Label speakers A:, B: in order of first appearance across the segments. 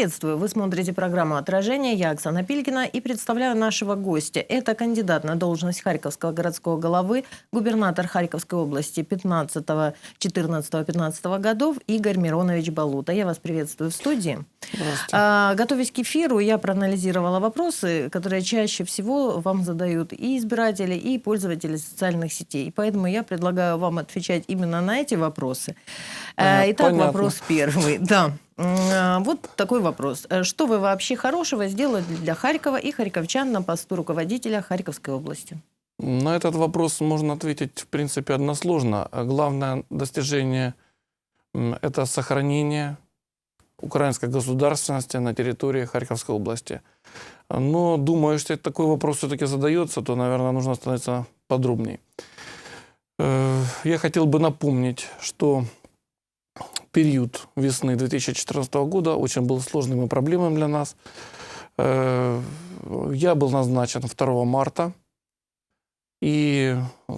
A: Приветствую! Вы смотрите программу «Отражение». Я Оксана Пилькина и представляю нашего гостя. Это кандидат на должность Харьковского городского головы, губернатор Харьковской области 15, 14, 15 годов Игорь Миронович Балута. Я вас приветствую в студии. А, готовясь к эфиру, я проанализировала вопросы, которые чаще всего вам задают и избиратели, и пользователи социальных сетей. Поэтому я предлагаю вам отвечать именно на эти вопросы. Понятно. Итак, Понятно. вопрос первый. Да. А, вот такой вопрос. Э, что вы вообще хорошего сделали для Харькова и харьковчан на посту руководителя Харьковской области?
B: На этот вопрос можно ответить, в принципе, односложно. Главное достижение – это сохранение украинской государственности на территории Харьковской области. Но думаю, если такой вопрос все-таки задается, то, наверное, нужно становиться подробнее. Э, я хотел бы напомнить, что период весны 2014 года очень был сложным и проблемным для нас. Э, я был назначен 2 марта, и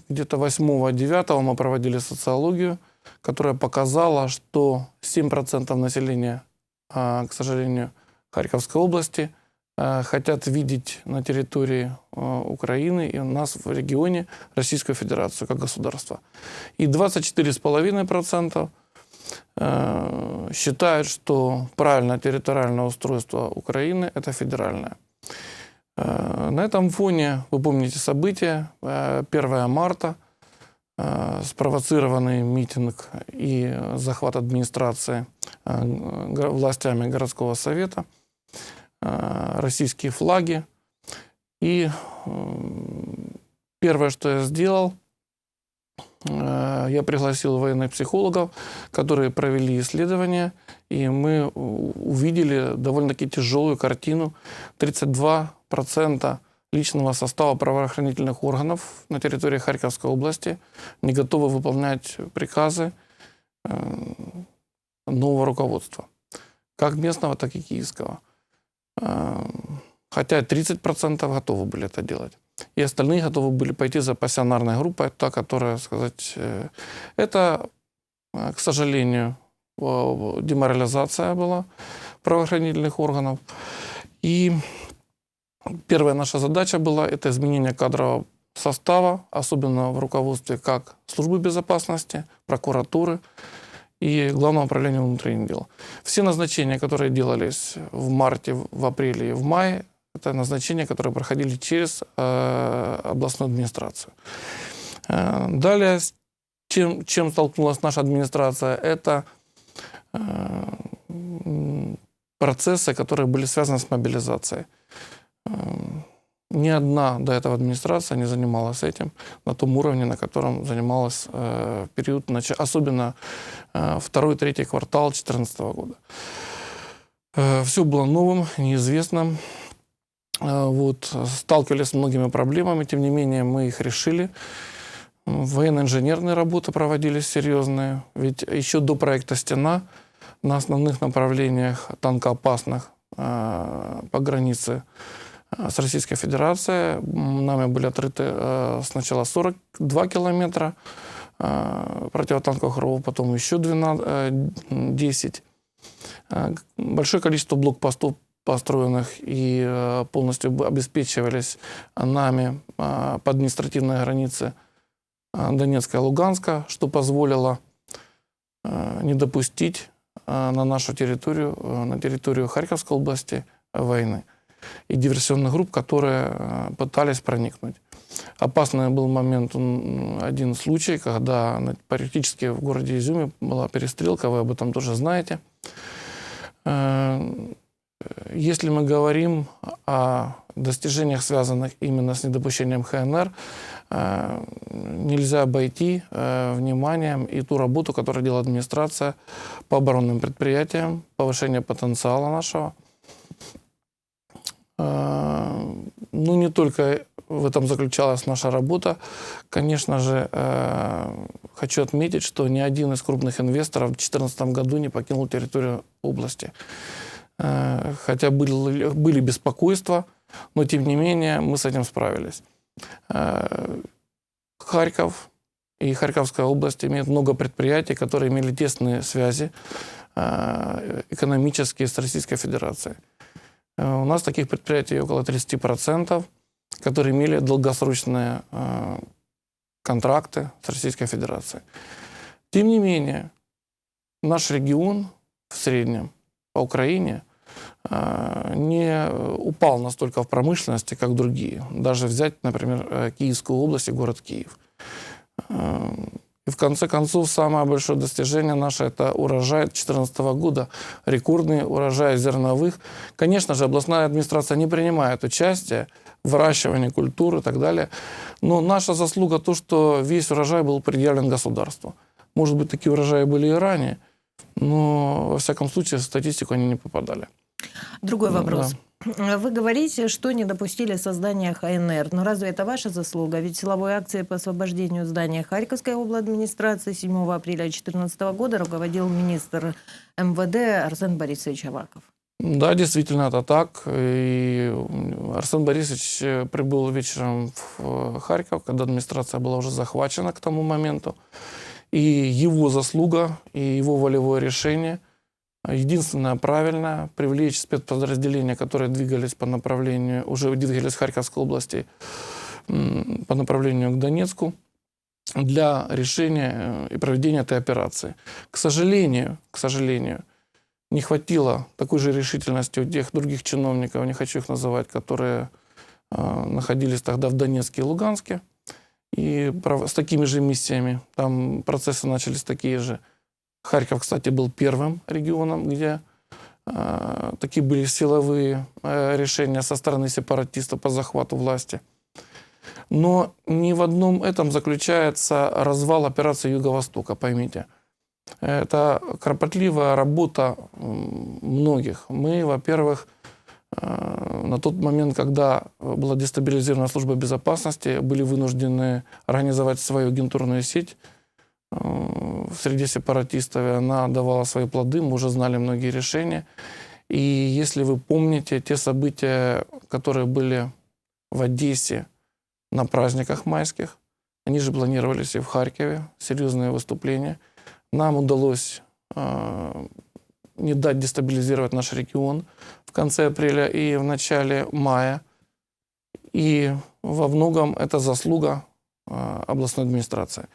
B: где-то 8-9 мы проводили социологию, которая показала, что 7% населения, а, к сожалению, Харьковской области а, хотят видеть на территории а, Украины и у нас в регионе Российскую Федерацию как государство. И 24,5% Э, считают, что правильное территориальное устройство Украины – это федеральное. Э, на этом фоне, вы помните события, 1 э, марта, спровоцированный митинг и захват администрации властями городского совета, российские флаги. И первое, что я сделал, я пригласил военных психологов, которые провели исследования, и мы увидели довольно-таки тяжелую картину. 32% личного состава правоохранительных органов на территории Харьковской области не готовы выполнять приказы э, нового руководства, как местного, так и киевского. Э, хотя 30% готовы были это делать и остальные готовы были пойти за пассионарной группой, та, которая, сказать, э, это, э, к сожалению, деморализация была правоохранительных органов. И первая наша задача была это изменение кадрового состава, особенно в руководстве как службы безопасности, прокуратуры и Главного управления внутренних дел. Все назначения, которые делались в марте, в апреле и в мае, это назначения, которые проходили через э, областную администрацию. Э, далее, чем, чем столкнулась наша администрация, это э, процессы, которые были связаны с мобилизацией. Э, ни одна до этого администрация не занималась этим на том уровне, на котором занималась э, в период, особенно э, второй, третий квартал 2014 года. Э, все было новым, неизвестным. А, вот, сталкивались с многими проблемами, тем не менее мы их решили. Военно-инженерные работы проводились серьезные, ведь еще до проекта «Стена» на основных направлениях танкоопасных э, по границе а, с Российской Федерацией нами были открыты э, сначала 42 километра э, противотанковых рвов, потом еще 12, э, 10. Большое количество блокпостов построенных и э, полностью обеспечивались нами э, по административной границе э, Донецка и Луганска, что позволило не допустить на нашу территорию, на территорию Харьковской области войны и диверсионных групп, которые пытались проникнуть. Опасный был момент, один случай, когда практически в городе Изюме была перестрелка, вы об этом тоже знаете. Если мы говорим о достижениях, связанных именно с недопущением ХНР, э, нельзя обойти э, вниманием и ту работу, которую делает администрация по оборонным предприятиям, повышение потенциала нашего. Э, ну, не только в этом заключалась наша работа. Конечно же, хочу отметить, что ни один из крупных инвесторов в 2014 году не покинул территорию области. Э, хотя были, были беспокойства, но тем не менее мы с этим справились. Э, Харьков И Харьковская область имеет много предприятий, которые имели тесные связи э, экономические с Российской Федерацией. У нас таких предприятий около 30%, которые имели долгосрочные контракты с Российской Федерацией. Тем не менее, наш регион в среднем по Украине не упал настолько в промышленности, как другие. Даже взять, например, э, Киевскую область и город Киев. Э, И в конце концов, самое большое достижение наше – это урожай 2014 года, рекордный урожай зерновых. Конечно же, областная администрация не принимает участие в выращивании культуры и так далее. Но наша заслуга то, что весь урожай был предъявлен государству. Может быть, такие урожаи были и ранее, но, во всяком случае, в статистику они не попадали.
A: Другой
B: Ну,
A: вопрос. Вы говорите, что не допустили создания ХНР. Но разве это ваша заслуга? Ведь силовой акцией по освобождению здания Харьковской администрации 7 апреля 2014 года руководил министр МВД Арсен Борисович Аваков.
B: Да, действительно, это так. И Арсен Борисович э, прибыл вечером в э, Харьков, когда администрация была уже захвачена к тому моменту. И его заслуга, и его волевое решение единственное правильное – привлечь спецподразделения, которые двигались по направлению, уже двигались Харьковской области по направлению к Донецку для решения э, и проведения этой операции. К сожалению, к сожалению, не хватило такой же решительности у тех других чиновников, не хочу их называть, которые э, находились тогда в Донецке и Луганске, и с такими же миссиями. Там процессы начались такие же. Харьков, кстати, был первым регионом, где э, такие были силовые э, решения со стороны сепаратистов по захвату власти. Но не в одном этом заключается развал операции Юго-Востока, поймите. Это кропотливая работа многих. Мы, во-первых, э, на тот момент, когда была дестабилизирована служба безопасности, были вынуждены организовать свою агентурную сеть э, в среде сепаратистов, и она давала свои плоды, мы уже знали многие решения. И если вы помните те события, которые были в Одессе на праздниках майских, они же планировались и в Харькове, серьезные выступления. Нам удалось э, не дать дестабилизировать наш регион в конце апреля и в начале мая. И во многом это заслуга областной администрации.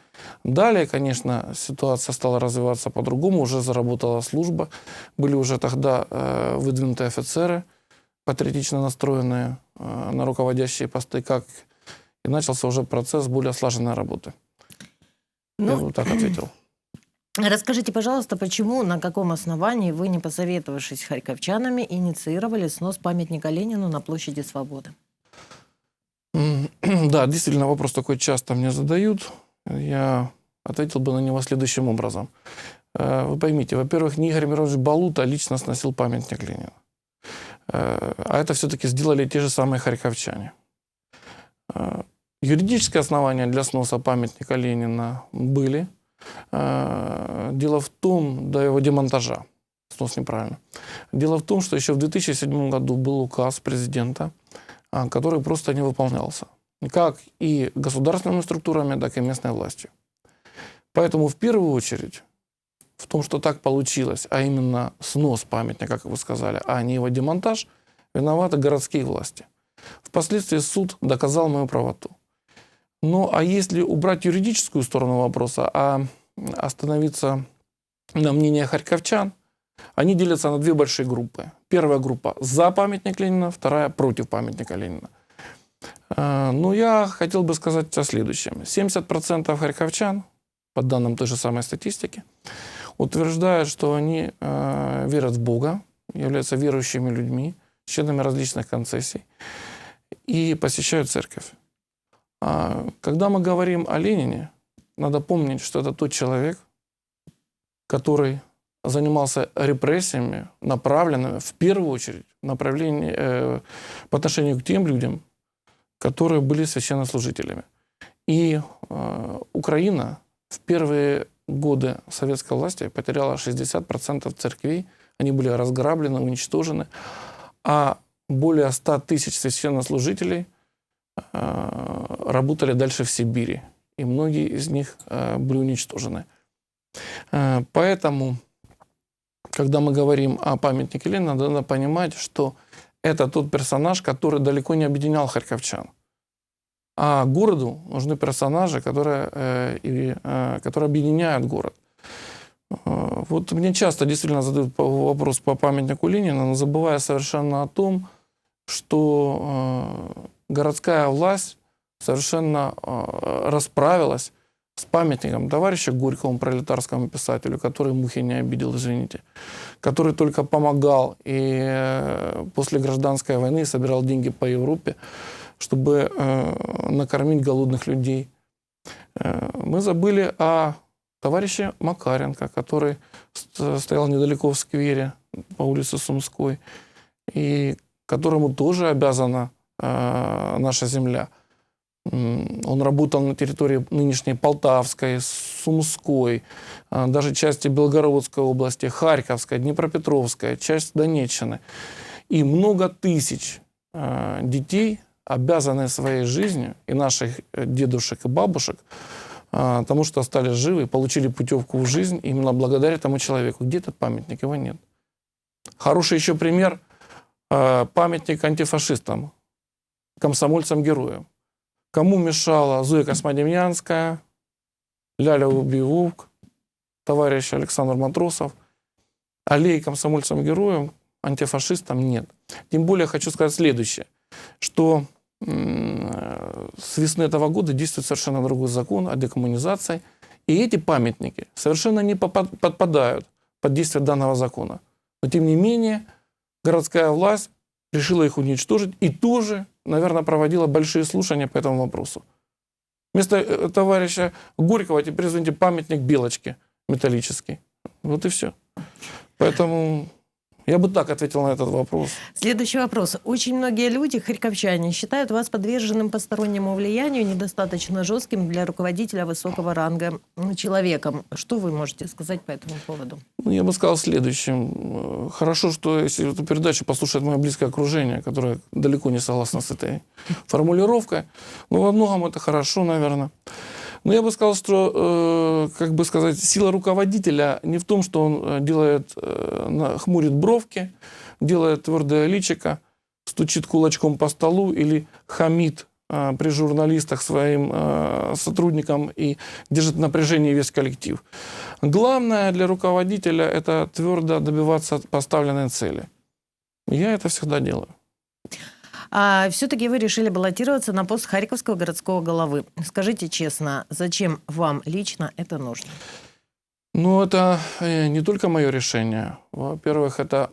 B: Далее, конечно, ситуация стала развиваться по-другому, уже заработала служба, были уже тогда э, выдвинуты офицеры, патриотично настроенные э, на руководящие посты, как и начался уже процесс более слаженной работы. Я
A: Ну,
B: бы вот так ответил.
A: расскажите, пожалуйста, почему, на каком основании вы, не посоветовавшись с харьковчанами, инициировали снос памятника Ленину на площади Свободы?
B: Да, действительно, вопрос такой часто мне задают. Я ответил бы на него следующим образом. Э, Вы поймите, во-первых, не Игорь Миронович Балута лично сносил памятник Ленина. Э, А это все-таки сделали те же самые харьковчане. Э, Юридическое основание для сноса памятника Ленина были. Дело в том, до его демонтажа, снос неправильно. Дело в том, что еще в 2007 году был указ президента, который просто не выполнялся. Как и государственными структурами, так и местной властью. Поэтому в первую очередь в том, что так получилось, а именно снос памятника, как вы сказали, а не его демонтаж, виноваты городские власти. Впоследствии суд доказал мою правоту. Ну, а если убрать юридическую сторону вопроса, а остановиться на мнение харьковчан, они делятся на две большие группы. Первая группа за памятник Ленина, вторая против памятника Ленина. Э, Ну, я хотел бы сказать о следующем. 70% харьковчан, по данным той же самой статистики, утверждают, что они э, верят в Бога, являются верующими людьми, членами различных концессий и посещают церковь. А когда мы говорим о Ленине, надо помнить, что это тот человек, который занимался репрессиями, направленными в первую очередь в направлении, э, по отношению к тем людям, которые были священнослужителями. И э, Украина в первые годы советской власти потеряла 60% церквей, они были разграблены, уничтожены, а более 100 тысяч священнослужителей э, работали дальше в Сибири и многие из них э, были уничтожены. Э, Поэтому, когда мы говорим о памятнике Ленина, надо понимать, что это тот персонаж, который далеко не объединял харьковчан. А городу нужны персонажи, которые, э, э, которые объединяют город. Э, Вот мне часто действительно задают вопрос по памятнику Ленина, но забывая совершенно о том, что э, городская власть совершенно э, расправилась с памятником товарища Горькому, пролетарскому писателю, который мухи не обидел, извините, который только помогал и э, после гражданской войны собирал деньги по Европе, чтобы э, накормить голодных людей. Э, Мы забыли о товарище Макаренко, который ст- стоял недалеко в сквере по улице Сумской, и которому тоже обязана э, наша земля. Он работал на территории нынешней Полтавской, Сумской, а, даже части Белгородской области, Харьковской, Днепропетровской, часть Донеччины. И много тысяч э, детей обязаны своей жизнью, и наших э, дедушек и бабушек, а, тому, что остались живы получили путевку в жизнь именно благодаря тому человеку. Где этот памятник? Его нет. Хороший еще пример памятник антифашистам, комсомольцам-героям. Кому мешала Зоя Космодемьянская, Ляля Убивук, товарищ Александр Матросов. Аллеи комсомольцам-героям, антифашистам нет. Тем более хочу сказать следующее, что с весны этого года действует совершенно другой закон о декоммунизации, и эти памятники совершенно не подпадают под действие данного закона. Но тем не менее городская власть решила их уничтожить и тоже, наверное, проводила большие слушания по этому вопросу. Вместо э, товарища Горького теперь, извините, памятник Белочке металлический. Вот и все. Поэтому я бы так ответил на этот вопрос.
A: Следующий вопрос. Очень многие люди, харьковчане, считают вас подверженным постороннему влиянию, недостаточно жестким для руководителя высокого ранга человеком. Что вы можете сказать по этому поводу?
B: Ну, я бы сказал следующим. Э, Хорошо, что если эту передачу послушает мое близкое окружение, которое далеко не согласно с этой формулировкой. Но во многом это хорошо, наверное. Но я бы сказал, что, э, как бы сказать, сила руководителя не в том, что он э, делает, э, хмурит бровки, делает твердое личико, стучит кулачком по столу или хамит э, при журналистах своим э, сотрудникам и держит в напряжении весь коллектив. Главное для руководителя – это твердо добиваться поставленной цели. Я это всегда делаю.
A: А все-таки вы решили баллотироваться на пост Харьковского городского головы. Скажите честно, зачем вам лично это нужно?
B: Ну, это э, не только мое решение. Во-первых, это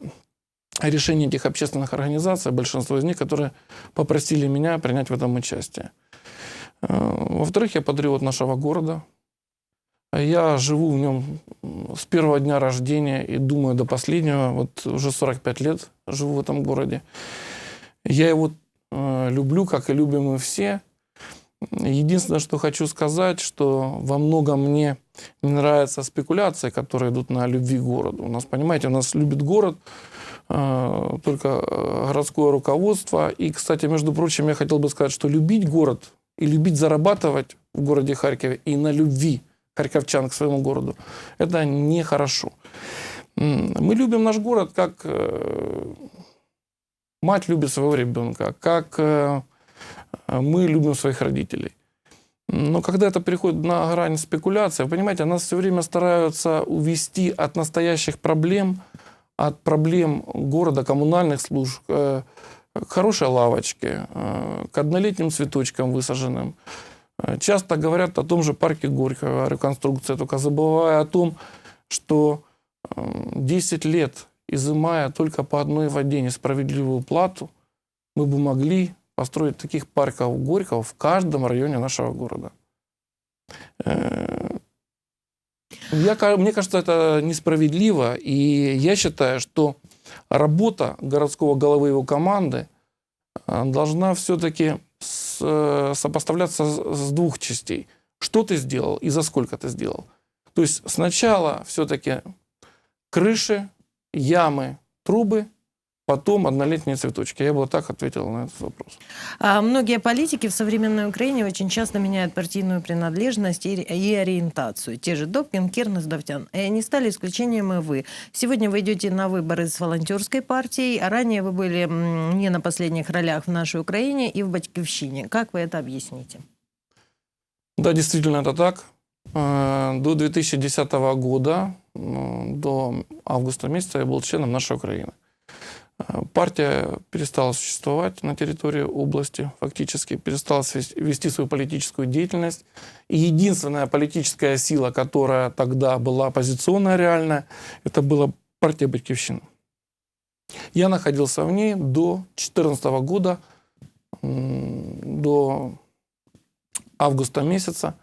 B: решение этих общественных организаций, большинство из них, которые попросили меня принять в этом участие. Э, Во-вторых, я патриот нашего города. Я живу в нем с первого дня рождения и думаю до последнего. Вот уже 45 лет живу в этом городе. Я его э, люблю, как и любим мы все. Единственное, что хочу сказать, что во многом мне не нравятся спекуляции, которые идут на любви к городу. У нас, понимаете, у нас любит город э, только э, городское руководство. И, кстати, между прочим, я хотел бы сказать, что любить город и любить зарабатывать в городе Харькове и на любви харьковчан к своему городу, это нехорошо. Мы любим наш город, как э, мать любит своего ребенка, как э, мы любим своих родителей. Но когда это переходит на грань спекуляции, понимаете, нас все время стараются увести от настоящих проблем, от проблем города, коммунальных служб, э, к хорошей лавочке, э, к однолетним цветочкам высаженным. Э, Часто говорят о том же парке Горького, о реконструкции, только забывая о том, что э, 10 лет, изымая только по одной воде несправедливую плату, мы бы могли построить таких парков Горького в каждом районе нашего города. Э, Я, мне кажется, это несправедливо, и я считаю, что работа городского головы его команды э, должна все-таки сопоставляться с с двух частей. Что ты сделал и за сколько ты сделал. То есть сначала все-таки крыши, ямы, трубы, потом однолетние цветочки. Я бы так ответил на этот вопрос.
A: А многие политики в современной Украине очень часто меняют партийную принадлежность и, и ориентацию. Те же Добкин, Кернес, Давтян. И не стали исключением и вы. Сегодня вы идете на выборы с волонтерской партией, а ранее вы были не на последних ролях в нашей Украине и в Батьковщине. Как вы это объясните?
B: Да, действительно, это так. Э, До 2010 года, до августа месяца я был членом нашей Украины. Э, Партия перестала существовать на территории области, фактически перестала вести свою политическую деятельность. И единственная политическая сила, которая тогда была оппозиционная реальная, это была партия Батьковщина. Я находился в ней до 2014 года, до августа месяца.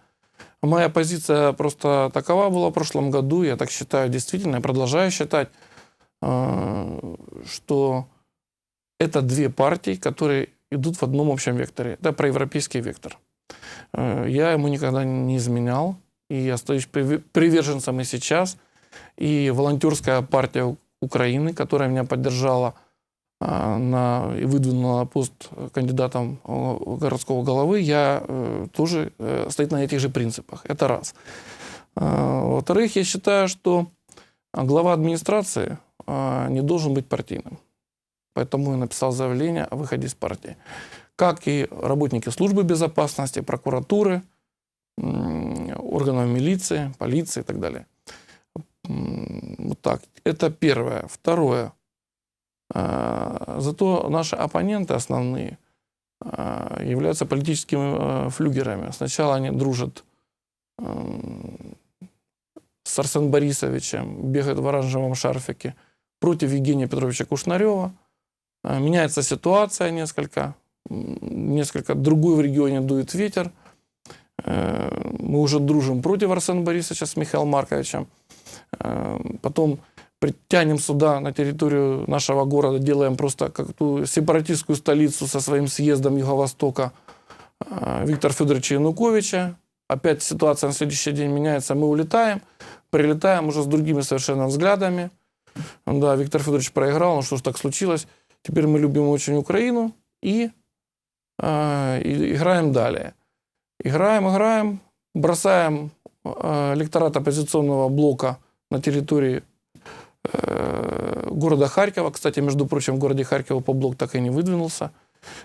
B: Моя позиция просто такова была в прошлом году, я так считаю действительно, я продолжаю считать, э, что это две партии, которые идут в одном общем векторе. Это проевропейский вектор. Э, Я ему никогда не изменял и остаюсь приве- приверженцем и сейчас. И волонтерская партия Украины, которая меня поддержала на, и выдвинула на пост кандидатом э, городского головы, я э, тоже э, стоит на этих же принципах. Это раз. А, Во-вторых, я считаю, что глава администрации а, не должен быть партийным. Поэтому я написал заявление о выходе из партии. Как и работники службы безопасности, прокуратуры, органов милиции, полиции и так далее. Вот так. Это первое. Второе. А, Зато наши оппоненты основные а, являются политическими э, флюгерами. Сначала они дружат м, с Арсеном Борисовичем, бегают в оранжевом шарфике против Евгения Петровича Кушнарева. А, Меняется ситуация несколько. Несколько другой в регионе дует ветер. Э, Мы уже дружим против Арсена Борисовича с Михаилом Марковичем. Э, Потом притянем сюда, на территорию нашего города, делаем просто как ту сепаратистскую столицу со своим съездом Юго-Востока э, Виктора Федоровича Януковича. Опять ситуация на следующий день меняется, мы улетаем, прилетаем уже с другими совершенно взглядами. Да, Виктор Федорович проиграл, ну что ж так случилось. Теперь мы любим очень Украину и, э, и играем далее. Играем, играем, бросаем э, электорат оппозиционного блока на территории города Харькова. Кстати, между прочим, в городе Харькова по блок так и не выдвинулся.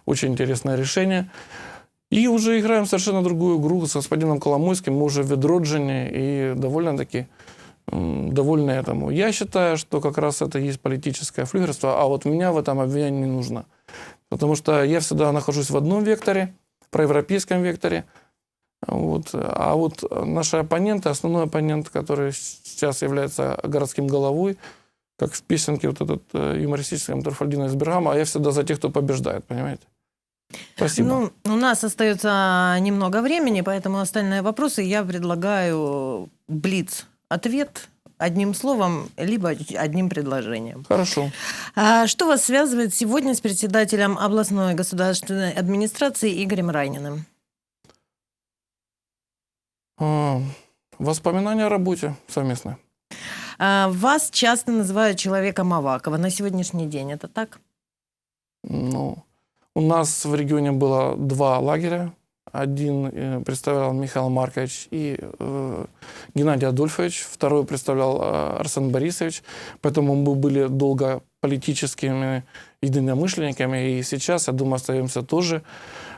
B: Очень интересное решение. И уже играем совершенно другую игру с господином Коломойским. Мы уже в Ведроджине и довольно-таки довольны этому. Я считаю, что как раз это есть политическое флюгерство, а вот меня в этом обвинять не нужно. Потому что я всегда нахожусь в одном векторе, проевропейском векторе. Вот. А вот наши оппоненты, основной оппонент, который сейчас является городским головой, как в песенке вот этот э, юмористическом Труфальдина из Бергама, а я всегда за тех, кто побеждает, понимаете? Спасибо.
A: Ну, у нас остается немного времени, поэтому остальные вопросы я предлагаю блиц ответ одним словом, либо одним предложением.
B: Хорошо.
A: А что вас связывает сегодня с председателем областной государственной администрации Игорем Райниным?
B: А, Воспоминания о работе совместно.
A: А, Вас часто называют человеком Авакова на сегодняшний день. Это так?
B: Ну, у нас в регионе было два лагеря. Один э, представлял Михаил Маркович и э, Геннадий Адольфович, второй представлял э, Арсен Борисович. Поэтому мы были долго политическими единомышленниками. И сейчас, я думаю, остаемся тоже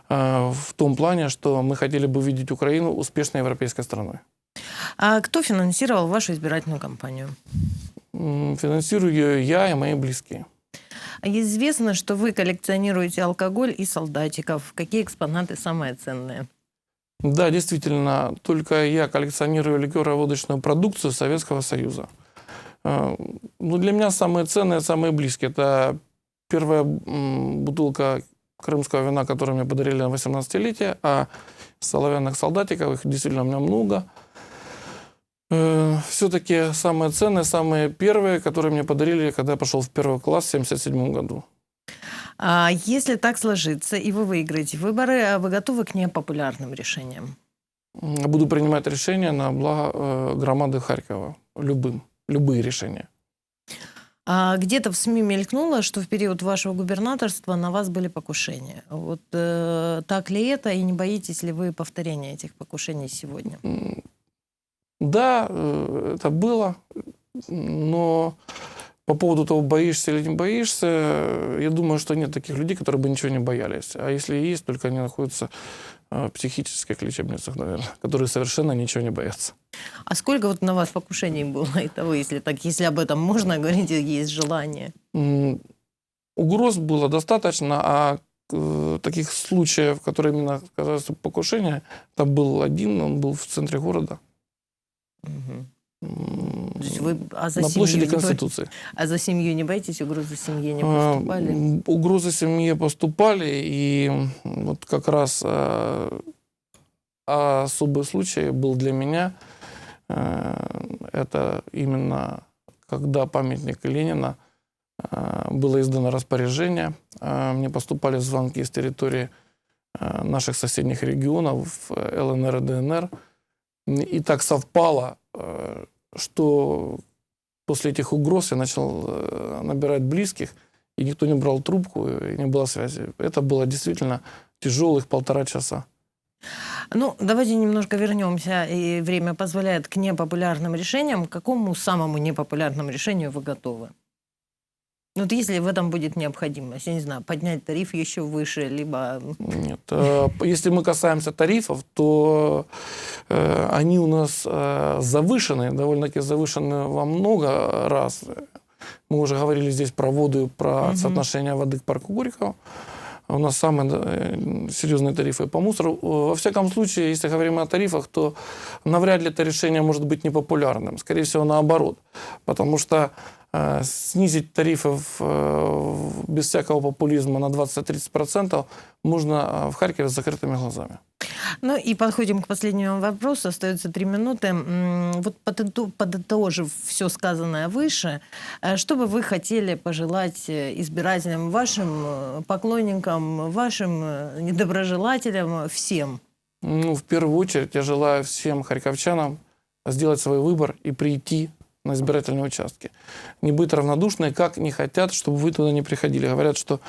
B: в том плане, что мы хотели бы видеть Украину успешной европейской страной.
A: А кто финансировал вашу избирательную кампанию?
B: Финансирую ее я и мои близкие.
A: А Известно, что вы коллекционируете алкоголь и солдатиков. Какие экспонаты самые ценные?
B: Да, действительно, только я коллекционирую ликероводочную продукцию Советского Союза. Э, Ну, для меня самые ценные, самые близкие. Это первая бутылка крымского вина, которую мне подарили на 18-летие, а соловянных солдатиков, их действительно у меня много. Все-таки самые ценные, самые первые, которые мне подарили, когда я пошел в первый класс в 1977 году.
A: А если так сложится, и вы выиграете выборы, а вы готовы к непопулярным решениям?
B: Буду принимать решения на благо э, громады Харькова. Любым. Любые решения.
A: А где-то в СМИ мелькнуло, что в период вашего губернаторства на вас были покушения. Вот э, так ли это, и не боитесь ли вы повторения этих покушений сегодня?
B: Да, э, это было, но по поводу того, боишься или не боишься, э, я думаю, что нет таких людей, которые бы ничего не боялись. А если и есть, только они находятся э, в психических лечебницах, наверное, которые совершенно ничего не боятся.
A: А сколько вот на вас покушений было Итого, если так, если об этом можно говорить, и есть желание?
B: Угроз было достаточно, а э, таких случаев, которые именно касаются покушения, это был один, он был в центре города. М,
A: То есть вы а за
B: На площади
A: не
B: Конституции.
A: А за семью не боитесь? Угрозы семье не
B: А,
A: поступали?
B: м, Угрозы семье поступали, и вот как раз э, особый случай был для меня. Э, Это именно когда памятник Ленина э, было издано распоряжение. Э, Мне поступали звонки с территории наших соседних регионов, ЛНР и ДНР. И так совпало, что после этих угроз я начал набирать близких, и никто не брал трубку, и не было связи. Это было действительно тяжелых полтора часа.
A: Ну, давайте немножко вернемся, и время позволяет, к непопулярным решениям. К какому самому непопулярному решению вы готовы? Вот если в этом будет необходимость, я не знаю, поднять тариф еще выше, либо...
B: Нет. Э, Если мы касаемся тарифов, то э, они у нас э, завышены, довольно-таки завышены во много раз. Мы уже говорили здесь про воду, про
A: Мгм.
B: соотношение воды к парку Горького. У нас самые э, серьезные тарифы по мусору. Э, Во всяком случае, если говорим о тарифах, то навряд ли это решение может быть непопулярным. Скорее всего, наоборот. Потому что э, снизить тарифы без всякого популизма на 20-30% можно в Харькове с закрытыми глазами.
A: Ну и подходим к последнему вопросу. Остается три минуты. Вот подытожив все сказанное выше, э, что бы вы хотели пожелать э, избирателям, вашим э, поклонникам, вашим недоброжелателям, всем?
B: Ну, в первую очередь, я желаю всем харьковчанам сделать свой выбор и прийти на избирательные участки. Не быть равнодушны, как не хотят, чтобы вы туда не приходили. Говорят, что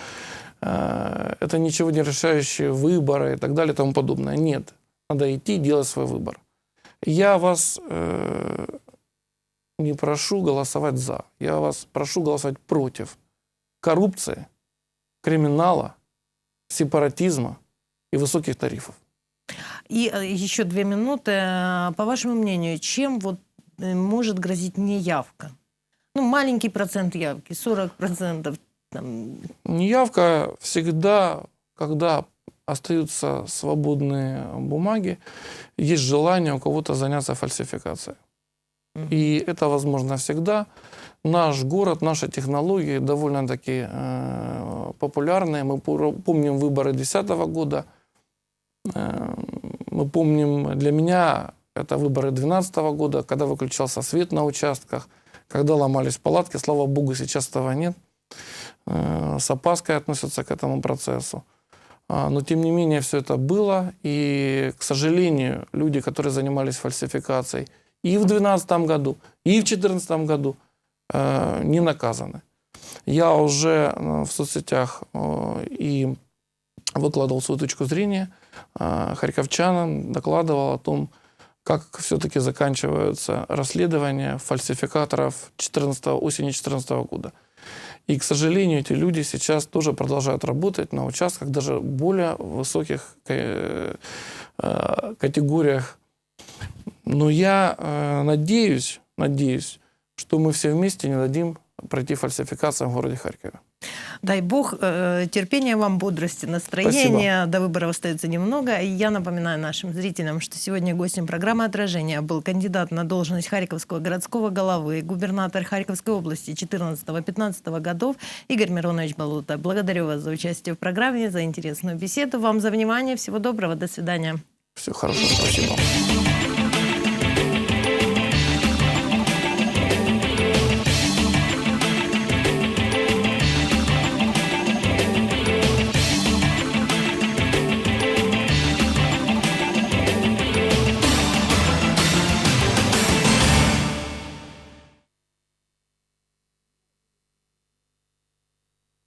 B: это ничего не решающие выборы и так далее и тому подобное. Нет. Надо идти и делать свой выбор. Я вас э, не прошу голосовать за. Я вас прошу голосовать против коррупции, криминала, сепаратизма и высоких тарифов.
A: И э, еще две минуты. Э, По вашему мнению, чем вот э, может грозить неявка? Ну, маленький процент явки, 40%.
B: Неявка всегда, когда остаются свободные бумаги, есть желание у кого-то заняться фальсификацией.
A: мгм.
B: И это возможно всегда. Наш город, наши технологии довольно-таки э, популярные. Мы помним выборы 2010 года. Э, мы помним, для меня это выборы 2012 года, когда выключался свет на участках, когда ломались палатки. Слава богу, сейчас этого нет. Э, с опаской относятся к этому процессу. А, Но, тем не менее, все это было. И, к сожалению, люди, которые занимались фальсификацией и в 2012 году, и в 2014 году, э, не наказаны. Я уже э, в соцсетях и выкладывал свою точку зрения харьковчанам, докладывал о том, как все-таки заканчиваются расследования фальсификаторов 14, осени 2014 года. И, к сожалению, эти люди сейчас тоже продолжают работать на участках даже более высоких э, э, категориях. Но я э, надеюсь, надеюсь, что мы все вместе не дадим пройти фальсификациям в городе Харькове.
A: Дай бог э, терпения вам, бодрости, настроения. До выборов остается немного. Я напоминаю нашим зрителям, что сегодня гостем программы «Отражение» был кандидат на должность Харьковского городского головы, губернатор Харьковской области 14-15 годов Игорь Миронович Балута. Благодарю вас за участие в программе, за интересную беседу. Вам за внимание. Всего доброго. До свидания.
B: Всего хорошего. Спасибо.